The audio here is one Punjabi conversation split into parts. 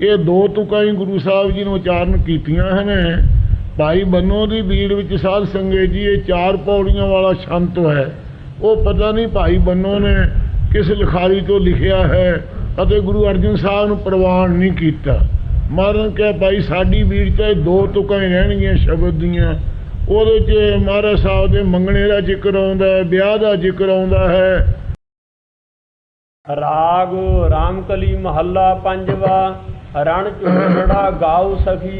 ਇਹ ਦੋ ਤੁਕਾਂ ਹੀ ਗੁਰੂ ਸਾਹਿਬ ਜੀ ਨੇ ਉਚਾਰਨ ਕੀਤੀਆਂ ਹਨ। ਭਾਈ ਬੰਨੋ ਦੀ ਬੀੜ ਵਿੱਚ ਸਾਧ ਸੰਗਤ ਜੀ, ਇਹ ਚਾਰ ਪੌੜੀਆਂ ਵਾਲਾ ਸ਼ੰਤ ਹੈ। ਉਹ ਪਤਾ ਨਹੀਂ ਭਾਈ ਬੰਨੋ ਨੇ ਕਿਸ ਲਿਖਾਰੀ ਤੋਂ ਲਿਖਿਆ ਹੈ ਅਤੇ ਗੁਰੂ ਅਰਜਨ ਸਾਹਿਬ ਨੂੰ ਪ੍ਰਵਾਨ ਨਹੀਂ ਕੀਤਾ। ਮਹਾਰਾਜ ਕਿਹਾ, ਭਾਈ ਸਾਡੀ ਬੀੜ 'ਚ ਇਹ ਦੋ ਤੁਕਾਂ ਹੀ ਰਹਿਣਗੀਆਂ ਸ਼ਬਦ ਦੀਆਂ। ਉਹਦੇ 'ਚ ਮਹਾਰਾਜ ਸਾਹਿਬ ਦੇ ਮੰਗਣੇ ਦਾ ਜ਼ਿਕਰ ਆਉਂਦਾ ਹੈ, ਵਿਆਹ ਦਾ ਜ਼ਿਕਰ ਆਉਂਦਾ ਹੈ। ਰਾਗ ਰਾਮਕਲੀ ਮਹੱਲਾ ਪੰਜਵਾ। ਰਣ ਝੁੰਡੜਾ ਗਾਉ ਸਖੀ।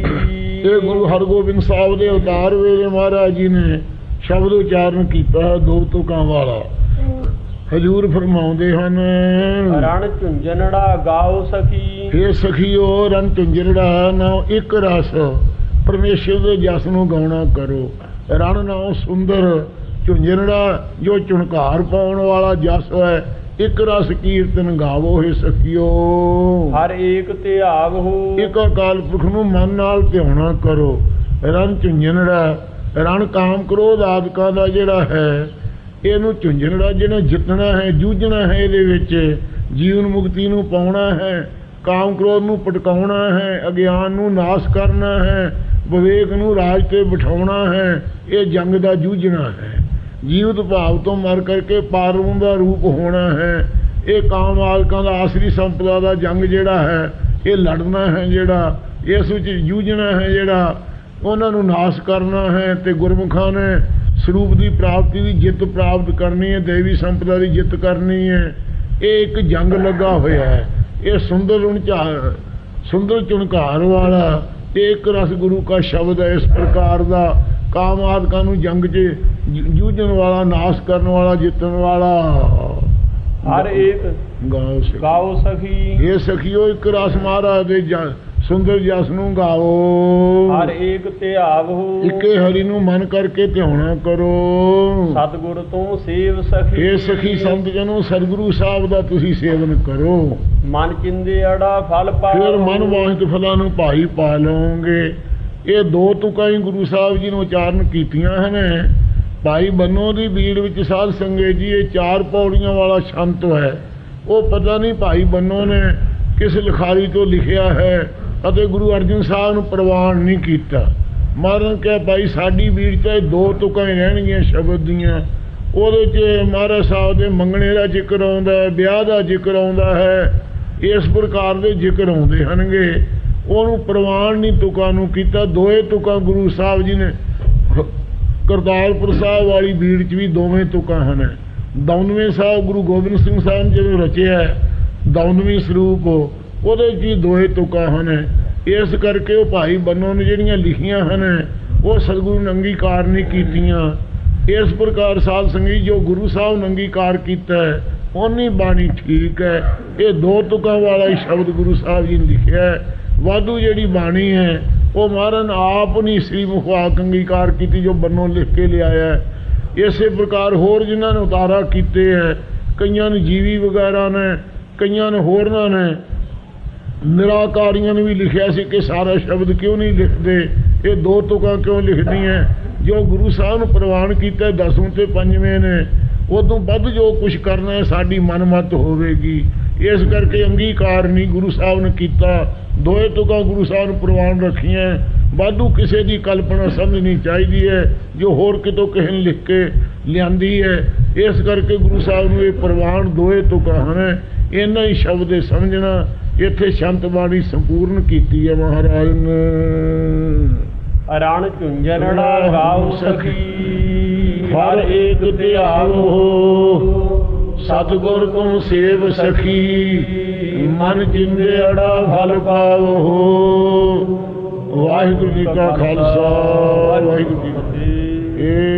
ਇਹ ਗੁਰੂ ਹਰਗੋਬਿੰਦ ਸਾਹਿਬ ਦੇ ਅਵਤਾਰ ਵੇਲੇ ਮਹਾਰਾਜ ਜੀ ਨੇ ਸ਼ਬਦ ਉਚਾਰਨ ਕੀਤਾ ਹੈ ਦੋ ਤੁਕਾਂ ਵਾਲਾ। ਹਜੂਰ ਫਰਮਾਉਂਦੇ ਹਨ ਰਣ ਝੁੰਝਣੜਾ ਗਾਉ ਸਖੀ। ਇਹ ਸਖੀਓ ਰਨ ਝੁੰਝਰੜਾ ਨਾ ਇੱਕ ਰਸ ਪਰਮੇਸ਼ਰ ਦੇ ਜਸ ਨੂੰ ਗਾਉਣਾ ਕਰੋ। ਰਣ ਨਾਉ ਸੁੰਦਰ ਝੁੰਝਰੜਾ ਜੋ ਝੁਣਕਾਰ ਪਾਉਣ ਵਾਲਾ ਜਸ ਹੈ ਇੱਕ ਰਸ ਕੀਰਤਨ ਗਾਵੋ ਹੈ ਸਖੀਓ। ਹਰ ਏਕ ਤੇ ਆਵਹੋ ਇੱਕ ਅਕਾਲ ਪੁਰਖ ਨੂੰ ਮਨ ਨਾਲ ਧਿਆਉਣਾ ਕਰੋ। ਰਣ ਝੁੰਝਣੜਾ ਰਣ ਕਾਮ ਕ੍ਰੋਧ ਆਦਿਕਾਂ ਦਾ ਜਿਹੜਾ ਹੈ ਇਹਨੂੰ ਝੁੰਝਣੜਾ ਜਿਹਨੇ ਜਿੱਤਣਾ ਹੈ ਜੂਝਣਾ ਹੈ ਇਹਦੇ ਵਿੱਚ ਜੀਵਨ ਮੁਕਤੀ ਨੂੰ ਪਾਉਣਾ ਹੈ ਕਾਮ ਕ੍ਰੋਧ ਨੂੰ ਪਟਕਾਉਣਾ ਹੈ ਅਗਿਆਨ ਨੂੰ ਨਾਸ਼ ਕਰਨਾ ਹੈ ਵਿਵੇਕ ਨੂੰ ਰਾਜ ਤੇ ਬਿਠਾਉਣਾ ਹੈ ਇਹ ਜੰਗ ਦਾ ਜੂਝਣਾ ਹੈ। ਜੀਵਤ ਭਾਵ ਤੋਂ ਮਰ ਕਰਕੇ ਪਾਰਵਨ ਦਾ ਰੂਪ ਹੋਣਾ ਹੈ। ਇਹ ਕਾਮ ਆਲਕਾਂ ਦਾ ਆਸਰੀ ਸੰਪਦਾ ਦਾ ਜੰਗ ਜਿਹੜਾ ਹੈ, ਇਹ ਲੜਨਾ ਹੈ ਜਿਹੜਾ, ਇਸ ਵਿੱਚ ਜੂਝਣਾ ਹੈ ਜਿਹੜਾ, ਉਹਨਾਂ ਨੂੰ ਨਾਸ਼ ਕਰਨਾ ਹੈ ਤੇ ਗੁਰਮੁਖਾਂ ਨੇ ਸਰੂਪ ਦੀ ਪ੍ਰਾਪਤੀ ਦੀ ਜਿੱਤ ਪ੍ਰਾਪਤ ਕਰਨੀ ਹੈ, ਦੇਵੀ ਸੰਪਦਾ ਦੀ ਜਿੱਤ ਕਰਨੀ ਹੈ। ਇਹ ਇੱਕ ਜੰਗ ਲੱਗਾ ਹੋਇਆ ਹੈ। ਇਹ ਸੁੰਦਰ ਉਣਝਾਰ ਸੁੰਦਰ ਚੁਣਕਾਰ ਵਾਲਾ ਇਹ ਇੱਕ ਰਸ ਗੁਰੂ ਕਾ ਸ਼ਬਦ ਹੈ ਇਸ ਪ੍ਰਕਾਰ ਦਾ। ਕਾਮ ਆਦਿਕਾਂ ਨੂੰ ਜੰਗ 'ਚ ਜੂਝਣ ਵਾਲਾ ਨਾਸ਼ ਕਰਨ ਵਾਲਾ ਜਿੱਤਣ ਵਾਲਾ। ਹਰ ਏਕ ਗਾਓ ਸਖੀ। ਗਾਉ ਸਖੀ। ਇਹ ਸਖੀਓ ਇੱਕ ਰਸ ਮਹਾਰਾਜ ਦੇ ਜ- ਸੁੰਦਰ ਜਸ ਨੂੰ ਗਾਓ। ਹਰ ਏਕ ਤੇ ਆਵਹੋ ਇੱਕੇ ਹਰੀ ਨੂੰ ਮਨ ਕਰਕੇ ਧਿਆਉਣਾ ਕਰੋ। ਸਤਿਗੁਰ ਤੋਂ ਸੇਵ ਸਖੀ। ਇਹ ਸਖੀ ਸੰਤ ਜਨੋ ਸਤਿਗੁਰੂ ਸਾਹਿਬ ਦਾ ਤੁਸੀਂ ਸੇਵਨ ਕਰੋ। ਮਨ ਚਿੰਦੇ ਅੜਾ ਫਲ ਪਾ ਫਿਰ ਮਨ ਵਾਹਿਤ ਫਲਾਂ ਨੂੰ ਭਾਈ ਪਾ ਲਓਗੇ ਇਹ ਦੋ ਤੁਕਾਂ ਹੀ ਗੁਰੂ ਸਾਹਿਬ ਜੀ ਨੇ ਉਚਾਰਨ ਕੀਤੀਆਂ ਹਨ। ਭਾਈ ਬੰਨੋ ਦੀ ਬੀੜ ਵਿੱਚ ਸਾਧ ਸੰਗਤ ਜੀ, ਇਹ ਚਾਰ ਪੌੜੀਆਂ ਵਾਲਾ ਸ਼ੰਤ ਹੈ। ਉਹ ਪਤਾ ਨਹੀਂ ਭਾਈ ਬੰਨੋ ਨੇ ਕਿਸ ਲਿਖਾਰੀ ਤੋਂ ਲਿਖਿਆ ਹੈ ਅਤੇ ਗੁਰੂ ਅਰਜਨ ਸਾਹਿਬ ਨੂੰ ਪ੍ਰਵਾਨ ਨਹੀਂ ਕੀਤਾ। ਮਹਾਰਾਜ ਕਿਹਾ, ਭਾਈ ਸਾਡੀ ਬੀੜ 'ਚ ਇਹ ਦੋ ਤੁਕਾਂ ਹੀ ਰਹਿਣਗੀਆਂ ਸ਼ਬਦ ਦੀਆਂ। ਉਹਦੇ 'ਚ ਮਹਾਰਾਜ ਸਾਹਿਬ ਦੇ ਮੰਗਣੇ ਦਾ ਜ਼ਿਕਰ ਆਉਂਦਾ ਹੈ, ਵਿਆਹ ਦਾ ਜ਼ਿਕਰ ਆਉਂਦਾ ਹੈ। ਇਸ ਪ੍ਰਕਾਰ ਦੇ ਜ਼ਿਕਰ ਆਉਂਦੇ ਹਨਗੇ ਉਹਨੂੰ ਪ੍ਰਵਾਨ ਨਹੀਂ ਤੁਕਾਂ ਨੂੰ ਕੀਤਾ। ਦੋਏ ਤੁਕਾਂ ਗੁਰੂ ਸਾਹਿਬ ਜੀ ਨੇ। ਕਰਤਾਰਪੁਰ ਸਾਹਿਬ ਵਾਲੀ ਬੀੜ 'ਚ ਵੀ ਦੋਵੇਂ ਤੁਕਾਂ ਹਨ। ਦੌਨਵੇਂ ਸਾਹਿਬ ਗੁਰੂ ਗੋਬਿੰਦ ਸਿੰਘ ਸਾਹਿਬ ਨੇ ਜਦੋਂ ਰਚਿਆ ਹੈ, ਦੌਨਵੀਂ ਸਰੂਪ ਉਹਦੇ 'ਚ ਵੀ ਦੋਏ ਤੁਕਾਂ ਹਨ। ਇਸ ਕਰਕੇ ਉਹ ਭਾਈ ਬੰਨੋ ਨੇ ਜਿਹੜੀਆਂ ਲਿਖੀਆਂ ਹਨ ਉਹ ਸਤਿਗੁਰੂ ਨੇ ਅੰਗੀਕਾਰ ਨਹੀਂ ਕੀਤੀਆਂ। ਇਸ ਪ੍ਰਕਾਰ ਸਾਧ ਸੰਗਤ ਜੋ ਗੁਰੂ ਸਾਹਿਬ ਨੰਗੀਕਾਰ ਕੀਤਾ ਹੈ ਉਹਨੀ ਬਾਣੀ ਠੀਕ ਹੈ। ਇਹ ਦੋ ਤੁਕਾਂ ਵਾਲਾ ਹੀ ਸ਼ਬਦ ਗੁਰੂ ਸਾਹਿਬ ਜੀ ਨੇ ਲਿਖਿਆ। ਹੈ ਵਾਧੂ ਜਿਹੜੀ ਬਾਣੀ ਹੈ, ਉਹ ਮਹਾਰਾਜ ਨੇ ਆਪ ਨਹੀਂ ਸ੍ਰੀ ਮੁਖਵਾਕ ਅੰਗੀਕਾਰ ਕੀਤੀ ਜੋ ਬੰਨੋਂ ਲਿਖ ਕੇ ਲਿਆਇਆ ਇਸੇ ਪ੍ਰਕਾਰ ਹੋਰ ਜਿਨ੍ਹਾਂ ਨੇ ਉਤਾਰਾ ਕੀਤੇ ਹੈ, ਕਈਆਂ ਨੇ ਜੀਵੀ ਵਗੈਰਾ ਨੇ, ਕਈਆਂ ਨੇ ਹੋਰਨਾਂ ਨੇ। ਨਿਰਾਕਾਰੀਆਂ ਨੇ ਵੀ ਲਿਖਿਆ ਸੀ ਕਿ ਸਾਰਾ ਸ਼ਬਦ ਕਿਉਂ ਨਹੀਂ ਲਿਖਦੇ? ਇਹ ਦੋ ਤੁਕਾਂ ਕਿਉਂ ਲਿਖਦੀਆਂ? ਜੋ ਗੁਰੂ ਸਾਹਿਬ ਨੂੰ ਪ੍ਰਵਾਨ ਕੀਤਾ ਦਸਵੇਂ ਤੇ ਪੰਜਵੇਂ ਨੇ, ਉਦੋਂ ਵੱਧ ਜੋ ਕੁਝ ਕਰਨਾ ਸਾਡੀ ਮਨਮਤ ਹੋਵੇਗੀ। ਇਸ ਕਰਕੇ ਅੰਗੀਕਾਰ ਨਹੀਂ ਗੁਰੂ ਸਾਹਿਬ ਨੇ ਕੀਤਾ। ਦੋਏ ਤੁਕਾਂ ਗੁਰੂ ਸਾਹਿਬ ਨੂੰ ਪ੍ਰਵਾਨ ਰੱਖੀਆਂ। ਵਾਧੂ ਕਿਸੇ ਦੀ ਕਲਪਨਾ ਸਮਝਣੀ ਚਾਹੀਦੀ ਹੈ ਜੋ ਹੋਰ ਕਿਤੋਂ ਨੇ ਲਿਖ ਕੇ ਲਿਆਂਦੀ ਹੈ। ਇਸ ਕਰਕੇ ਗੁਰੂ ਸਾਹਿਬ ਨੂੰ ਇਹ ਪ੍ਰਵਾਨ ਦੋਏ ਤੁਕਾਂ ਹਨ। ਇਹਨਾਂ ਹੀ ਸ਼ਬਦ ਦੇ ਸਮਝਣਾ ਇੱਥੇ ਸ਼ੰਤ ਬਾਣੀ ਸੰਪੂਰਨ ਕੀਤੀ ਹੈ ਮਹਾਰਾਜ ਨੇ। ਰਣ ਝੁੰਝਣੜਾ ਗਾਉ ਸਖੀ ਹਰ ਏਕ ਧਿਆਵੋ ਸਤਿਗੁਰ ਤੁਮ ਸੇਵ ਸਖੀ, ਮਨ ਜਿੰਦੇ ਅੜਾ ਫਲ ਪਾਵੋ। ਵਾਹਿਗੁਰੂ ਜੀ ਕਾ ਖਾਲਸਾ, ਵਾਹਿਗੁਰੂ ਜੀ ਕੀ ਫਤਿਹ।